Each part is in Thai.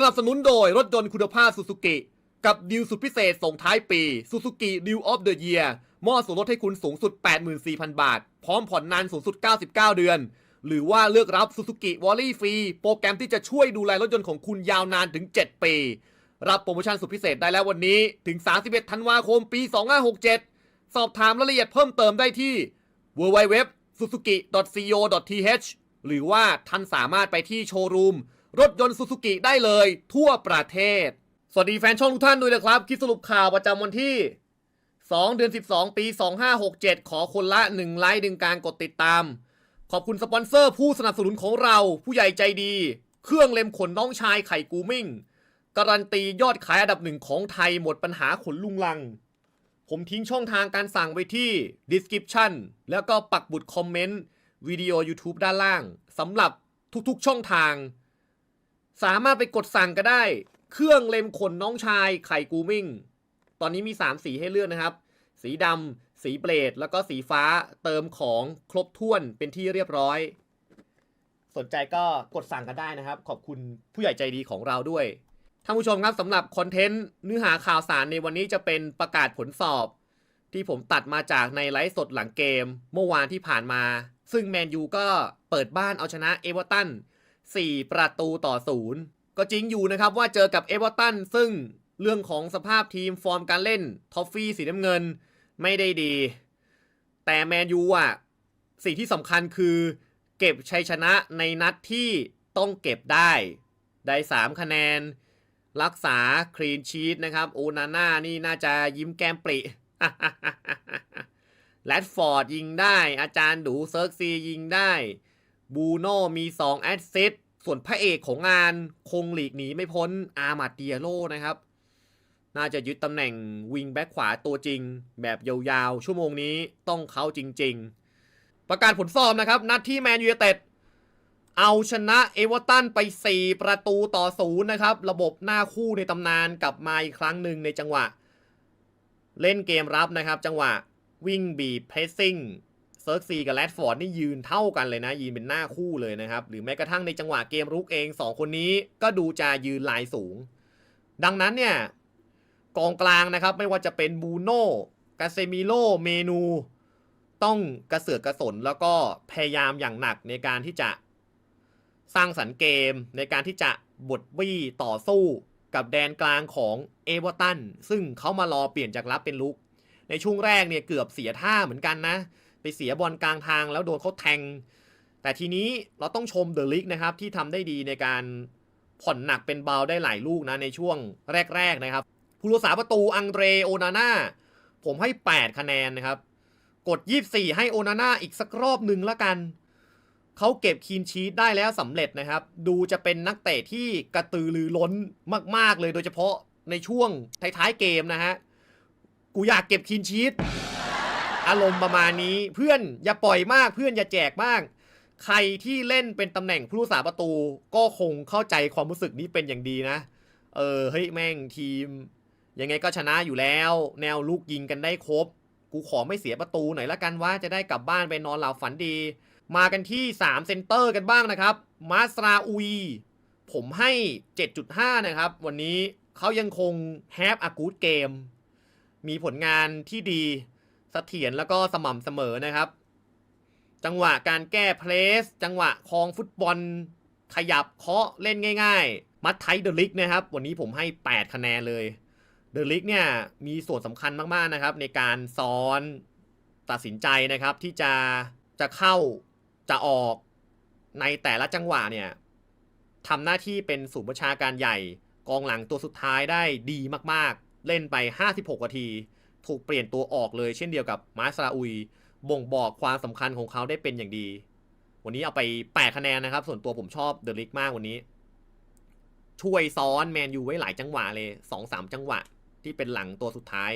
สนับสนุนโดยรถยนต์คุณภาพ Suzuki กับดีลสุดพิเศษส่งท้ายปี Suzuki Deal of the Year มอบส่วนลดให้คุณสูงสุด 84,000 บาท พร้อมผ่อนนานสูงสุด 99 เดือน หรือว่าเลือกรับ Suzuki w a l l y ฟรีโปรแกรมที่จะช่วยดูแลรถยนต์ของคุณยาวนานถึง 7 ปี รับโปรโมชั่นสุดพิเศษได้แล้ววันนี้ถึง 31 ธันวาคมปี 2567 สอบถามรายละเอียดเพิ่มเติมได้ที่ www.suzuki.co.th หรือว่าท่านสามารถไปที่โชว์รูม รถยนต์ซูซูกิได้เลย ทั่วประเทศ สวัสดีแฟนช่องทุกท่านด้วยนะครับ คิดสรุปข่าวประจำวันที่ 2 เดือน 12 ปี 2567 ขอคนละ 1 ไลค์ดึงการกดติดตาม ขอบคุณสปอนเซอร์ผู้สนับสนุนของเรา ผู้ใหญ่ใจดี เครื่องเล็มขนน้องชายไข่กูมิ่ง การันตียอดขายอันดับหนึ่งของไทยหมดปัญหาขนลุงลัง ผมทิ้งช่องทางการสั่งไว้ที่ description แล้วก็ปักบุดคอมเมนต์วิดีโอ YouTube ด้านล่างสำหรับทุกๆช่องทาง สามารถไปกดสั่งก็ได้ เครื่องเล็มขนน้องชายไข่กูมิ่ง ตอนนี้มี 3 สีให้เลือกนะครับ สีดำสีเบลดแล้วก็สีฟ้าเติมของครบถ้วนเป็นที่เรียบร้อย สนใจก็กดสั่งกันได้นะครับ ขอบคุณผู้ใหญ่ใจดีของเราด้วยท่านผู้ชมครับสำหรับคอนเทนต์เนื้อหาข่าวสารในวันนี้จะเป็นประกาศผลสอบ ที่ผมตัดมาจากในไลฟ์สดหลังเกม เมื่อวานที่ผ่านมา ซึ่งแมนยูก็เปิดบ้านเอาชนะเอเวอร์ตัน 4 ประตูต่อศูนย์ก็จริงอยู่นะครับว่าเจอกับเอเวอร์ตันซึ่งเรื่องของสภาพทีมฟอร์มการเล่นทอฟฟี่สีน้ำเงินไม่ได้ดี แต่แมนยูอะสิ่งที่สำคัญคือ เก็บชัยชนะในนัดที่ต้องเก็บได้ ได้ 3 คะแนน รักษาคลีนชีตนะครับโอนาน่านี่น่าจะยิ้มแก้มปริแรดฟอร์ดยิงได้ อาจารย์ดูเซิร์กซียิงได้ บูโน่มี 2 แอดซิสส่วนพระเอกของงานคงหลีกหนีไม่พ้นอามาเดียโลนะครับ น่าจะยึดตำแหน่งวิงแบ็คขวาตัวจริง แบบยาวๆ ชั่วโมงนี้ต้องเขาจริง ๆ ประกาศผลสอบนะครับ นัดที่แมนยูเต็ดเอาชนะเอเวอร์ตันไป 4 ประตูต่อศูนย์นะครับ ระบบหน้าคู่ในตำนานกลับมาอีกครั้งหนึ่งในจังหวะ เล่นเกมรับนะครับ จังหวะวิ่งบีบเพรสซิ่ง ซิร์กซีกับแรดฟอร์ดนี่ยืนเท่ากันเลยนะ ยืนเป็นหน้าคู่เลยนะครับ หรือแม้กระทั่งในจังหวะเกมรุกเอง 2 คนนี้ก็ดูจะยืนลายสูง ดังนั้นเนี่ย กองกลางนะครับ ไม่ว่าจะเป็นบูโน่กาเซมิโลเมนู ต้องกระเสือกกระสนแล้วก็พยายามอย่างหนักในการที่จะสร้างสรรค์เกมในการที่จะบดบี้ต่อสู้กับแดนกลางของเอเวอร์ตันซึ่งเขามารอเปลี่ยนจากรับเป็นลุก ในช่วงแรกเนี่ยเกือบเสียท่าเหมือนกันนะ ไปเสียบอลกลางทางแล้วโดนเขาแทง แต่ทีนี้เราต้องชมเดอะลิกนะครับที่ทำได้ดีในการผ่อนหนักเป็นเบาได้หลายลูกนะในช่วงแรก ๆ นะครับ ผู้รักษาประตูอังเดรโอนาน่าผมให้ 8 คะแนนนะครับ กด 24 ให้โอนาน่าอีกสักรอบหนึ่งละกัน เขาเก็บคีนชีตได้แล้วสำเร็จนะครับ ดูจะเป็นนักเตะที่กระตือรือร้นมาก ๆ เลยโดยเฉพาะในช่วงท้าย ๆ เกมนะฮะ กูอยากเก็บคีนชีต อารมณ์ประมาณนี้เพื่อนอย่าปล่อยมากเพื่อนอย่าแจกมาก ใครที่เล่นเป็นตำแหน่งผู้รักษาประตู ก็คงเข้าใจความรู้สึกนี้เป็นอย่างดีนะ เออเฮ้ยแม่งทีม ยังไงก็ชนะอยู่แล้ว แนวลูกยิงกันได้ครบ กูขอไม่เสียประตูหน่อยละกันว่าจะได้กลับบ้านไปนอนหลับฝันดี มากันที่ 3 เซนเตอร์กันบ้างนะครับ มาสราอุย ผมให้ 7.5 นะครับ วันนี้เขายังคงแฮปอากูดเกมมีผลงานที่ดี เสถียรแล้วก็สม่ำเสมอนะครับ จังหวะการแก้เพลส จังหวะคลองฟุตบอล ขยับเคาะเล่นง่าย ๆ มัดไทเดอะลิกนะครับ วันนี้ผมให้ 8 คะแนนเลยเดอะลิกเนี่ยมีส่วนสำคัญมากๆนะครับ ในการซ้อนตัดสินใจนะครับ ที่จะจะเข้าจะออกในแต่ละจังหวะเนี่ยทำหน้าที่เป็นศูนย์ประชาการใหญ่ กองหลังตัวสุดท้ายได้ดีมากๆ เล่นไป 56นาที ถูกเปลี่ยนตัวออกเลย เช่นเดียวกับมาสราอุย บ่งบอกความสำคัญของเขาได้เป็นอย่างดี วันนี้เอาไป 8 คะแนนนะครับ ส่วนตัวผมชอบเดอะลิกมากวันนี้ ช่วยซ้อนแมนยูไว้หลายจังหวะเลย 2-3 จังหวะ ที่เป็นหลังตัวสุดท้าย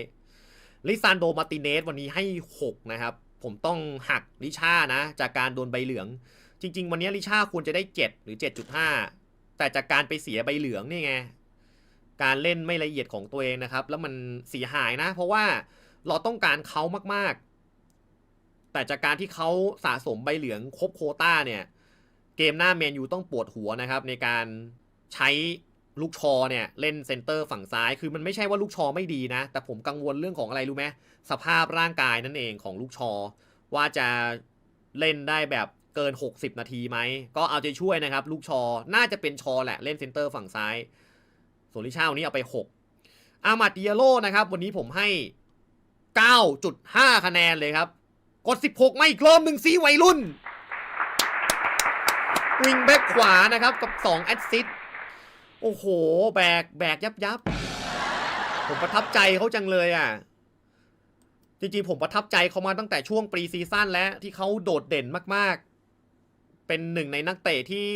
ลิซานโดมารติเนสวันนี้ให้ 6 นะครับ ผมต้องหักลิชานะ จากการโดนใบเหลือง จริง ๆ วันนี้ลิชาควรจะได้ 7 หรือ 7.5 แต่จากการไปเสียใบเหลืองนี่ไง การเล่นไม่ละเอียดของตัวเองนะครับ แล้วมันเสียหายนะ เพราะว่าเราต้องการเขามากๆ แต่จากการที่เขาสะสมใบเหลืองครบโคต้าเนี่ย เกมหน้าแมนยูต้องปวดหัวนะครับ ในการใช้ลูกชอเนี่ยเล่นเซนเตอร์ฝั่งซ้าย คือมันไม่ใช่ว่าลูกชอไม่ดีนะ แต่ผมกังวลเรื่องของอะไรรู้ไหมสภาพร่างกายนั่นเองของลูกชอ ว่าจะเล่นได้แบบเกิน 60 นาทีไหม ก็เอาใจช่วยนะครับ ลูกชอ น่าจะเป็นชอแหละเล่นเซนเตอร์ฝั่งซ้าย ส่วนลิชาวันนี้เอาไป 6 อามาดิเยโลนะครับ วันนี้ผมให้ 9.5 คะแนนเลยครับ กด 16 ไม่อีกรอบหนึ่งซีวัยรุ่น วิงแบ็กขวานะครับ กับ 2 แอดซิสโอ้โห แบก แบกยับยับ ผมประทับใจเขาจังเลยอะ จริงๆ ผมประทับใจเขามาตั้งแต่ช่วงปรีซีซั่นแล้วที่เขาโดดเด่นมากๆ เป็นหนึ่งในนักเตะที่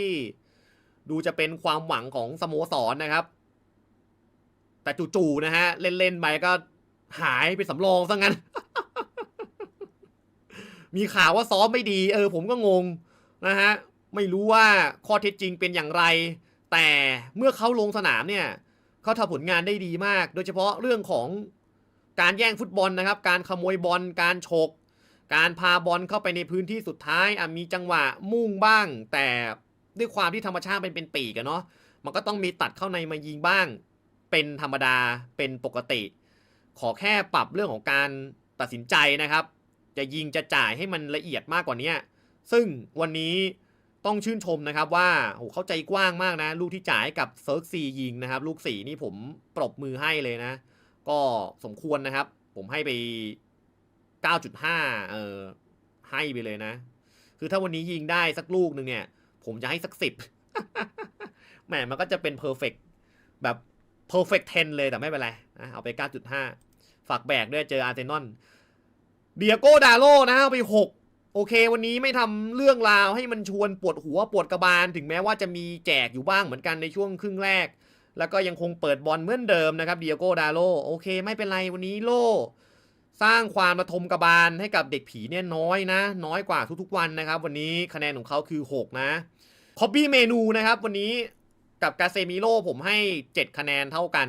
ดูจะเป็นความหวังของสโมสรนะครับ แต่จู่ๆนะฮะ เล่นๆไปก็หายไปสำรองซะงั้น มีข่าวว่าซ้อมไม่ดี เออ ผมก็งงนะฮะ ไม่รู้ว่าข้อเท็จจริงเป็นอย่างไร แต่เมื่อเขาลงสนามเนี่ยเขาทำผลงานได้ดีมาก โดยเฉพาะเรื่องของการแย่งฟุตบอลนะครับ การขโมยบอล การฉก การพาบอลเข้าไปในพื้นที่สุดท้ายอะมีจังหวะมุ่งบ้าง แต่ด้วยความที่ธรรมชาติเป็นเป็นปีกอะเนาะ มันก็ต้องมีตัดเข้าในมายิงบ้าง เป็นธรรมดาเป็นปกติ ขอแค่ปรับเรื่องของการตัดสินใจนะครับ จะยิงจะจ่ายให้มันละเอียดมากกว่านี้ซึ่งวันนี้ต้องชื่นชมนะครับว่าโหเข้าใจกว้างมากนะ ลูกที่จ่ายกับเซิร์กซียิงนะครับ ลูกสีนี่ผมปรบมือให้เลยนะ ก็สมควรนะครับ ผมให้ไป 9.5 เออให้ไปเลยนะ คือถ้าวันนี้ยิงได้สักลูกหนึ่งเนี่ย ผมจะให้สักสิบแหมมันก็จะเป็นเพอร์เฟกแบบ perfect 10 เลยแต่ไม่เป็นไรนะเอาไป 9.5 ฝากแบกด้วยเจออาร์เซนอลเดียโก้ดาโลนะเอาไป 6 โอเค วันนี้ไม่ทำเรื่องราวให้มันชวนปวดหัวปวดกระบาล ถึงแม้ว่าจะมีแจกอยู่บ้างเหมือนกันในช่วงครึ่งแรก แล้วก็ยังคงเปิดบอลเหมือนเดิมนะครับเดียโก้ดาโลโอเค ไม่เป็นไรวันนี้โลสร้างความระทมกระบาลให้กับเด็กผีเนี่ยน้อยนะ น้อยกว่าทุกๆวันนะครับ วันนี้คะแนนของเขาคือ 6 นะคอบบี้เมนูนะครับ วันนี้ กับกาเซมิโลผมให้ 7 คะแนนเท่ากัน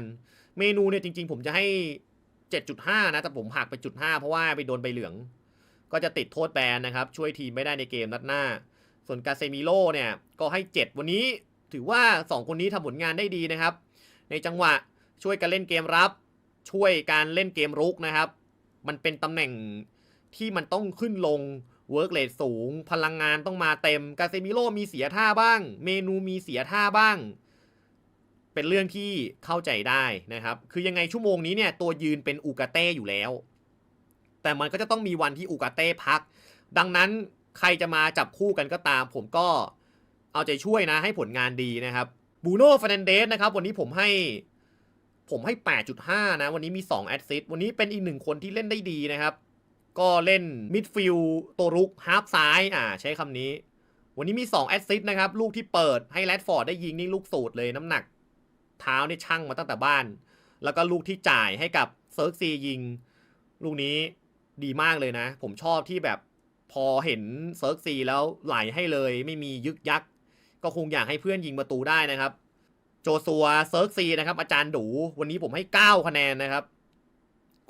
เมนูเนี่ยจริง ๆ ผมจะให้ 7.5 นะ แต่ผมหักไปจุด5เพราะว่าไปโดนใบเหลือง ก็จะติดโทษแบนนะครับ ช่วยทีมไม่ได้ในเกมนัดหน้า ส่วนกาเซมิโลเนี่ยก็ให้ 7 วันนี้ถือว่า 2 คนนี้ทำผลงานได้ดีนะครับ ในจังหวะช่วยกันเล่นเกมรับ ช่วยการเล่นเกมรุกนะครับ มันเป็นตำแหน่งที่มันต้องขึ้นลง เวิร์กเลทสูง พลังงานต้องมาเต็มกาเซมิโลมีเสียท่าบ้าง เมนูมีเสียท่าบ้าง เป็นเรื่องที่เข้าใจได้นะครับ คือยังไงชั่วโมงนี้เนี่ยตัวยืนเป็นอูกาเต้อยู่แล้ว แต่มันก็จะต้องมีวันที่อูกาเต้พัก ดังนั้นใครจะมาจับคู่กันก็ตาม ผมก็เอาใจช่วยนะให้ผลงานดีนะครับบูโน่ฟ r น a นเดสนะครับวันนี้ผมให้ผมให้ 8.5 นะ วันนี้มี 2 แอดซิสวันนี้เป็นอีกหนึ่งคนที่เล่นได้ดีนะครับ ก็เล่นมิดฟิลตัวรุกฮาร์ฟซ้ายอ่าใช้คำนี้ วันนี้มี 2 แอดซิสนะครับ ลูกที่เปิดให้แรดฟอร์ดได้ยิงนี่ลูกสูตรเลยน้ำหนัก เท้านี่ช่างมาตั้งแต่บ้าน แล้วก็ลูกที่จ่ายให้กับเซิร์กซียิง ลูกนี้ดีมากเลยนะ ผมชอบที่แบบพอเห็นเซิร์กซีแล้วไหลให้เลยไม่มียึกยักก็คงอยากให้เพื่อนยิงประตูได้นะครับ โจซัวเซิร์กซีนะครับอาจารย์ดูวันนี้ผมให้ 9 คะแนนนะครับ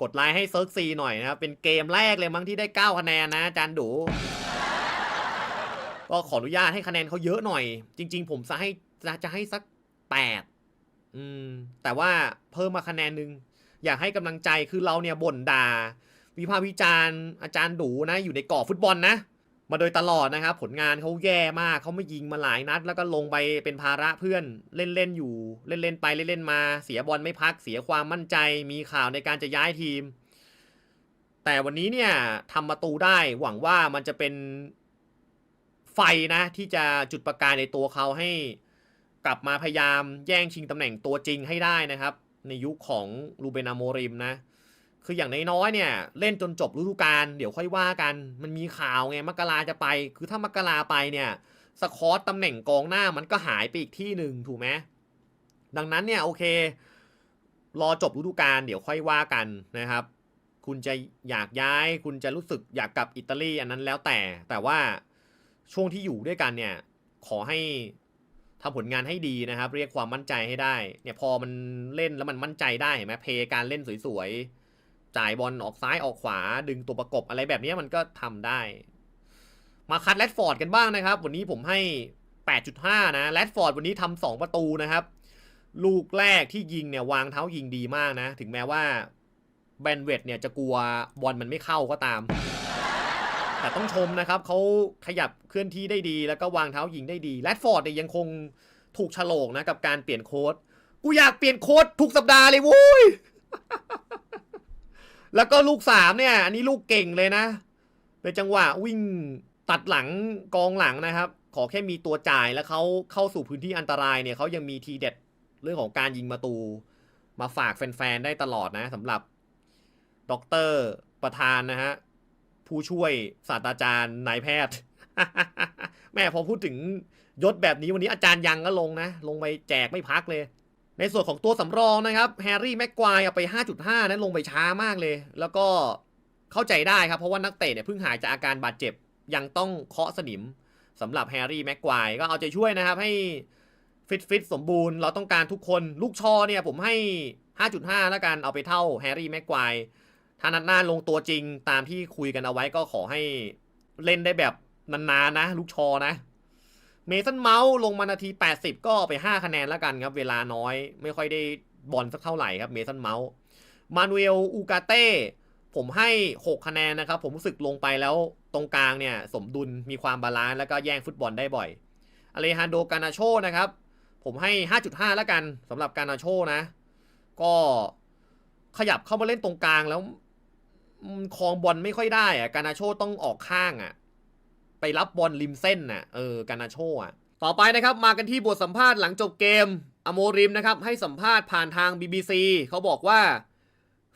กดไลค์ให้เซิร์กซีหน่อยนะครับ เป็นเกมแรกเลยมั้งที่ได้ 9 คะแนนนะอาจารย์ดูก็ขออนุญาตให้คะแนนเขาเยอะหน่อย จริง ๆ ผมจะให้จะจะให้สัก 8 อืม แต่ว่าเพิ่มมาคะแนนหนึ่งอยากให้กำลังใจคือเราเนี่ยบ่นด่า วิพากษ์วิจารณ์อาจารย์ดูนะ อยู่ในกรอบฟุตบอลนะ มาโดยตลอดนะครับ ผลงานเขาแย่มากเขาไม่ยิงมาหลายนัด แล้วก็ลงไปเป็นภาระเพื่อนเล่นเล่นๆอยู่ เล่นเล่นๆไปเล่นเล่นๆมา เสียบอลไม่พักเสียความมั่นใจ มีข่าวในการจะย้ายทีม แต่วันนี้เนี่ยทำประตูได้หวังว่ามันจะเป็นไฟนะที่จะจุดประกายในตัวเขาให้กลับมาพยายามแย่งชิงตำแหน่งตัวจริงให้ได้นะครับ ในยุคของลูเบนาโมริมนะ คืออย่างน้อยๆเนี่ย เล่นจนจบฤดูกาลเดี๋ยวค่อยว่ากัน มันมีข่าวไงมกราจะไป คือถ้ามกราไปเนี่ยสคอตตำแหน่งกองหน้ามันก็หายไปอีกที่หนึ่งถูกไหมดังนั้นเนี่ยโอเค รอจบฤดูกาลเดี๋ยวค่อยว่ากันนะครับ คุณจะอยากย้าย คุณจะรู้สึกอยากกลับอิตาลีอันนั้นแล้วแต่ แต่ว่าช่วงที่อยู่ด้วยกันเนี่ย ขอให้ทำผลงานให้ดีนะครับ เรียกความมั่นใจให้ได้ เนี่ยพอมันเล่นแล้วมันมั่นใจได้เห็นไหมเพย์การเล่นสวยๆ จ่ายบอลออกซ้ายออกขวา ดึงตัวประกบอะไรแบบนี้มันก็ทำได้ มาคัดแรดฟอร์ดกันบ้างนะครับ วันนี้ผมให้ 8.5 นะแรดฟอร์ดวันนี้ทำ2ประตูนะครับ ลูกแรกที่ยิงเนี่ยวางเท้ายิงดีมากนะ ถึงแม้ว่าแบนเวตเนี่ยจะกลัวบอลมันไม่เข้าก็ตาม แต่ต้องชมนะครับเขาขยับเคลื่อนที่ได้ดี แล้วก็วางเท้ายิงได้ดีแรดฟอร์ดเนี่ยยังคงถูกฉลกนะกับการเปลี่ยนโค้ดกูอยากเปลี่ยนโค้ดทุกสัปดาห์เลยโว้ย แล้วก็ลูกสามเนี่ย อันนี้ลูกเก่งเลยนะเป็นจังหวะวิ่งตัดหลังกองหลังนะครับ ขอแค่มีตัวจ่ายแล้วเขาเข้าสู่พื้นที่อันตรายเนี่ยเขายังมีทีเด็ดเรื่องของการยิงประตู มาฝากแฟนๆได้ตลอดนะสำหรับด็อกเตอร์ประธานนะฮะผู้ช่วยศาสตราจารย์นายแพทย์ แม่พอพูดถึงยศแบบนี้วันนี้อาจารย์ยังก็ลงนะ ลงไปแจกไม่พักเลย ในส่วนของตัวสำรองนะครับแฮร์รี่แม็กควายเอาไป 5.5 นั้นลงไปช้ามากเลย แล้วก็เข้าใจได้ครับ เพราะว่านักเตะเนี่ยเพิ่งหายจากอาการบาดเจ็บ ยังต้องเคาะสนิมสำหรับแฮร์รี่แม็กควายก็เอาใจช่วยนะครับ ให้ฟิตฟิตสมบูรณ์เราต้องการทุกคนลูกชอเนี่ยผมให้ 5.5 แล้วกันเอาไปเท่าแฮร์รี่แม็กควายถ้านัดหน้าลงตัวจริงตามที่คุยกันเอาไว้ก็ขอให้เล่นได้แบบนานๆนะ ลูกชอนะ เมสันเมาส์ลงมานาที 80 ก็ไป 5 คะแนนแล้วกันครับ เวลาน้อยไม่ค่อยได้บอลสักเท่าไหร่ครับเมสันเมาส์มานูเอลอูกาเต้ผมให้ 6 คะแนนนะครับ ผมรู้สึกลงไปแล้วตรงกลางเนี่ย สมดุลมีความบาลานซ์แล้วก็แย่งฟุตบอลได้บ่อยอเลฮันโดกานาโชนะครับ ผมให้ 5.5 แล้วกันสำหรับกานาโชนะ ก็ขยับเข้ามาเล่นตรงกลางแล้วครองบอลไม่ค่อยได้อะกานาโชต้องออกข้างอะ ไปรับบอลริมเส้นน่ะเออกานาโชอะต่อไปนะครับมากันที่บทสัมภาษณ์หลังจบเกมอโมริมนะครับให้สัมภาษณ์ผ่านทาง BBC เขาบอกว่า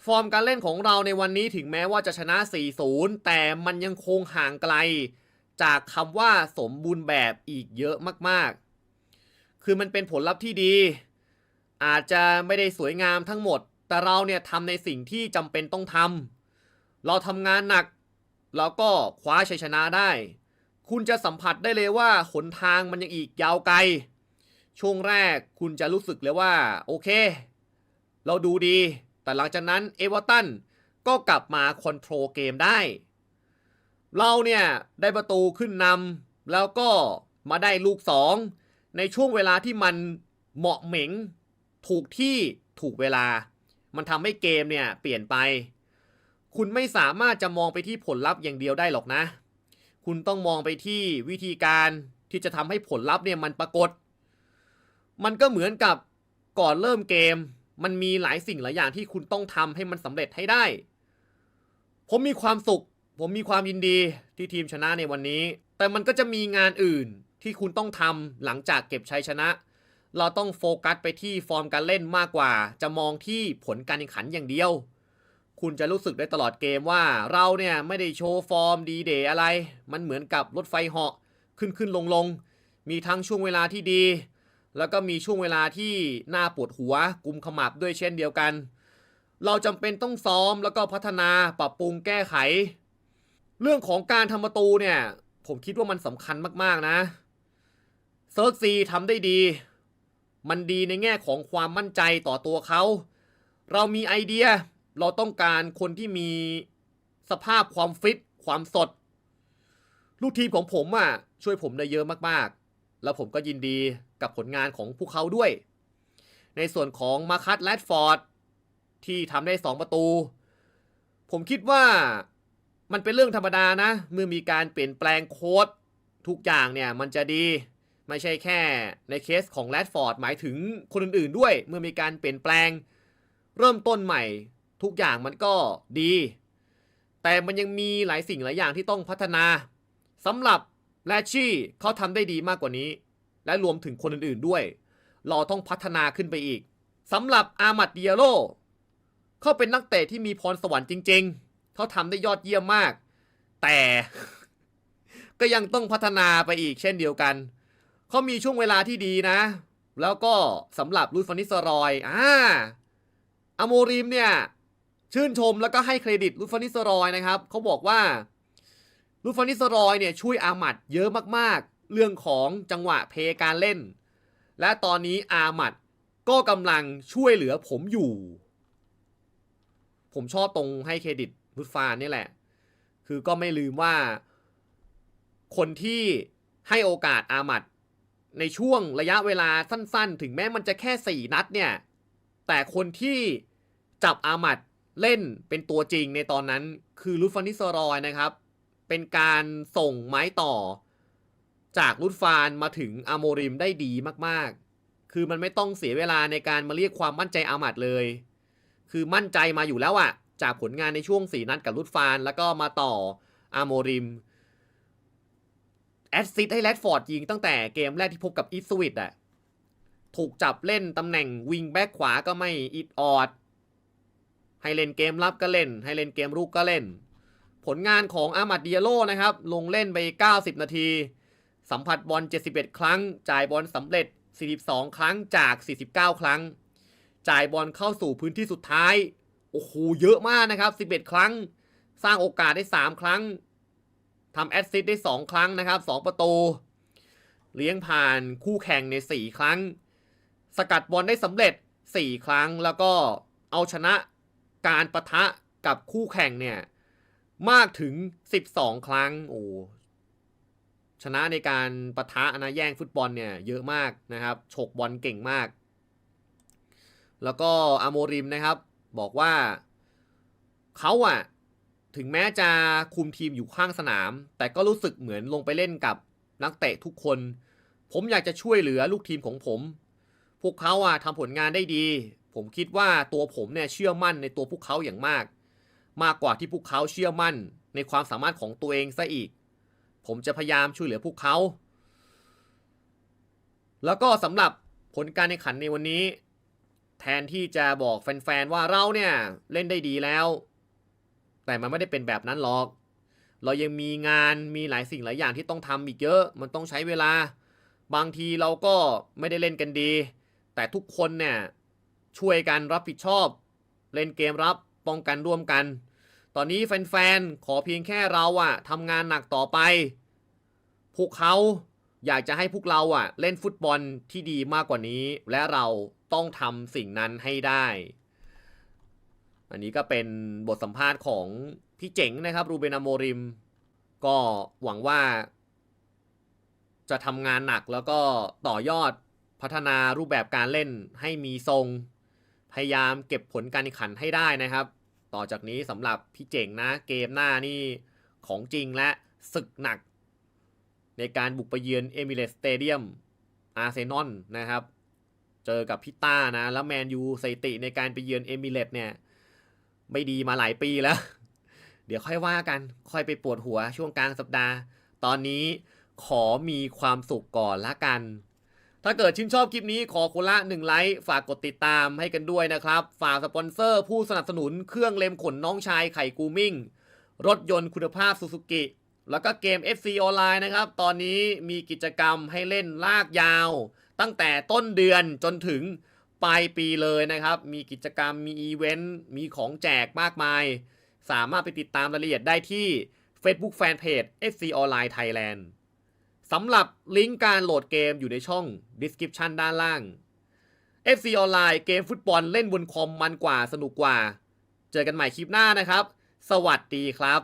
ฟอร์มการเล่นของเราในวันนี้ถึงแม้ว่าจะชนะ 4-0 แต่มันยังคงห่างไกล จากคำว่าสมบูรณ์แบบอีกเยอะมากๆ คือมันเป็นผลลัพธ์ที่ดี อาจจะไม่ได้สวยงามทั้งหมด แต่เราเนี่ยทำในสิ่งที่จำเป็นต้องทำเราทำงานหนัก แล้วก็คว้าชัยชนะได้ คุณจะสัมผัสได้เลยว่าหนทางมันยังอีกยาวไกล ช่วงแรกคุณจะรู้สึกเลยว่า โอเค เราดูดี แต่หลังจากนั้นเอเวอร์ตันก็กลับมาคอนโทรลเกมได้ เราเนี่ยได้ประตูขึ้นนำแล้วก็มาได้ลูกสองในช่วงเวลาที่มันเหมาะเหม็งถูกที่ถูกเวลา มันทำให้เกมเนี่ยเปลี่ยนไป คุณไม่สามารถจะมองไปที่ผลลัพธ์อย่างเดียวได้หรอกนะ คุณต้องมองไปที่วิธีการที่จะทำให้ผลลัพธ์เนี่ยมันปรากฏ มันก็เหมือนกับก่อนเริ่มเกม มันมีหลายสิ่งหลายอย่างที่คุณต้องทำให้มันสำเร็จให้ได้ ผมมีความสุข ผมมีความยินดีที่ทีมชนะในวันนี้ แต่มันก็จะมีงานอื่นที่คุณต้องทำหลังจากเก็บชัยชนะ เราต้องโฟกัสไปที่ฟอร์มการเล่นมากกว่า จะมองที่ผลการแข่งขันอย่างเดียว คุณจะรู้สึกได้ตลอดเกมว่าเราเนี่ยไม่ได้โชว์ฟอร์มดีเดย์อะไร มันเหมือนกับรถไฟเหาะขึ้นขึ้นลงลงมีทั้งช่วงเวลาที่ดี แล้วก็มีช่วงเวลาที่น่าปวดหัวกุมขมับด้วยเช่นเดียวกัน เราจำเป็นต้องซ้อมแล้วก็พัฒนาปรับปรุงแก้ไข เรื่องของการทำประตูเนี่ย ผมคิดว่ามันสำคัญมากๆนะเซิร์กซีทำได้ดี มันดีในแง่ของความมั่นใจต่อตัวเขา เรามีไอเดีย เราต้องการคนที่มีสภาพความฟิต ความสด ลูกทีมของผมอะช่วยผมได้เยอะมากๆ แล้วผมก็ยินดีกับผลงานของพวกเขาด้วย ในส่วนของมาคัตแรดฟอร์ดที่ทำได้ 2 ประตู ผมคิดว่ามันเป็นเรื่องธรรมดานะ เมื่อมีการเปลี่ยนแปลงโค้ดทุกอย่างเนี่ยมันจะดีไม่ใช่แค่ในเคสของแรดฟอร์ดหมายถึงคนอื่นๆด้วย เมื่อมีการเปลี่ยนแปลง เริ่มต้นใหม่ ทุกอย่างมันก็ดี แต่มันยังมีหลายสิ่งหลายอย่างที่ต้องพัฒนาสำหรับแรชชี่เขาทำได้ดีมากกว่านี้ และรวมถึงคนอื่นๆด้วย เราต้องพัฒนาขึ้นไปอีกสำหรับอามัดเดียโลเขาเป็นนักเตะที่มีพรสวรรค์จริง ๆ เขาทำได้ยอดเยี่ยมมาก แต่ก็ยังต้องพัฒนาไปอีกเช่นเดียวกัน เขามีช่วงเวลาที่ดีนะ แล้วก็สำหรับลุยฟานิสรอย อ่าอโมริมเนี่ย ชื่นชมแล้วก็ให้เครดิตลุยฟานิสรอยนะครับเขาบอกว่าลุยฟานิสรอยเนี่ยช่วยอามัดเยอะมากๆ เรื่องของจังหวะเพย์การเล่น และตอนนี้อามัดก็กำลังช่วยเหลือผมอยู่ ผมชอบตรงให้เครดิตลุดฟานนี่แหละ คือก็ไม่ลืมว่า คนที่ให้โอกาสอามัดในช่วงระยะเวลาสั้นๆ ถึงแม้มันจะแค่ 4 นัดเนี่ย แต่คนที่จับอามัด เล่นเป็นตัวจริงในตอนนั้นคือลุตฟานิสซรอยนะครับ เป็นการส่งไม้ต่อ จากลุตฟานมาถึงอาโมริมได้ดีมากๆ คือมันไม่ต้องเสียเวลาในการมาเรียกความมั่นใจอามัดเลย คือมั่นใจมาอยู่แล้วอะจากผลงานในช่วง4นัดกับลุตฟาน แล้วก็มาต่ออาโมริมแอดซิดให้แรดฟอร์ดยิงตั้งแต่เกมแรกที่พบกับอีสวิตอะถูกจับเล่นตำแหน่งวิงแบ็กขวาก็ไม่อิดออด ให้เล่นเกมรับก็เล่น ให้เล่นเกมรุกก็เล่น ผลงานของอามัดเดียโลนะครับ ลงเล่นไป 90 นาที สัมผัสบอล 71 ครั้ง จ่ายบอลสำเร็จ 42 ครั้งจาก 49 ครั้ง จ่ายบอลเข้าสู่พื้นที่สุดท้าย โอ้โห เยอะมากนะครับ 11 ครั้ง สร้างโอกาสได้ 3 ครั้งทำแอสซิสต์ได้ 2 ครั้งนะครับ 2 ประตู เลี้ยงผ่านคู่แข่งใน 4 ครั้ง สกัดบอลได้สำเร็จ 4 ครั้ง แล้วก็เอาชนะ การประทะกับคู่แข่งเนี่ย มากถึง 12 ครั้ง โอ้ชนะในการประทะนะแย่งฟุตบอลเนี่ยเยอะมากนะครับ ฉกบอลเก่งมาก แล้วก็อาโมริมนะครับ บอกว่าเขาอะถึงแม้จะคุมทีมอยู่ข้างสนาม แต่ก็รู้สึกเหมือนลงไปเล่นกับนักเตะทุกคน ผมอยากจะช่วยเหลือลูกทีมของผม พวกเขาอะทำผลงานได้ดี ผมคิดว่าตัวผมเนี่ยเชื่อมั่นในตัวพวกเขาอย่างมาก มากกว่าที่พวกเขาเชื่อมั่นในความสามารถของตัวเองซะอีก ผมจะพยายามช่วยเหลือพวกเขา แล้วก็สำหรับผลการแข่งขันในวันนี้ แทนที่จะบอกแฟนๆว่าเราเนี่ยเล่นได้ดีแล้ว แต่มันไม่ได้เป็นแบบนั้นหรอก เรายังมีงานมีหลายสิ่งหลายอย่างที่ต้องทำอีกเยอะ มันต้องใช้เวลา บางทีเราก็ไม่ได้เล่นกันดี แต่ทุกคนเนี่ย ช่วยกันรับผิดชอบ เล่นเกมรับป้องกันร่วมกัน ตอนนี้แฟนๆ ขอเพียงแค่เราอะทำงานหนักต่อไป พวกเขาอยากจะให้พวกเราอะเล่นฟุตบอลที่ดีมากกว่านี้ และเราต้องทำสิ่งนั้นให้ได้ อันนี้ก็เป็นบทสัมภาษณ์ของพี่เจ๋งนะครับ รูเบนอโมริม ก็หวังว่า จะทำงานหนักแล้วก็ต่อยอดพัฒนารูปแบบการเล่นให้มีทรง พยายามเก็บผลการแข่งขันให้ได้นะครับ ต่อจากนี้สำหรับพี่เจ๋งนะเกมหน้านี่ของจริงและศึกหนัก ในการบุกไปเยือนเอมิเรสสเตเดียมอาร์เซนอลนะครับ เจอกับพี่ต้านะ แล้วแมนยูสถิติในการไปเยือนเอมิเรตเนี่ย ไม่ดีมาหลายปีแล้ว เดี๋ยวค่อยว่ากันค่อยไปปวดหัวช่วงกลางสัปดาห์ ตอนนี้ขอมีความสุขก่อนละกัน ถ้าเกิดชื่นชอบคลิปนี้ขอคนละ1ไลค์ฝากกดติดตามให้กันด้วยนะครับ ฝากสปอนเซอร์ผู้สนับสนุนเครื่องเล็มขนน้องชายไข่กูมิ่ง รถยนต์คุณภาพซูซูกิแล้วก็เกม FC ออนไลน์นะครับ ตอนนี้มีกิจกรรมให้เล่นลากยาว ตั้งแต่ต้นเดือนจนถึงปลายปีเลยนะครับ มีกิจกรรมมีอีเวนต์มีของแจกมากมาย สามารถไปติดตามรายละเอียดได้ที่ Facebook Fanpage FC Online Thailand สำหรับลิงก์การโหลดเกมอยู่ในช่อง Description ด้านล่าง FC Online เกมฟุตบอลเล่นบนคอมมันกว่าสนุกกว่า เจอกันใหม่คลิปหน้านะครับ สวัสดีครับ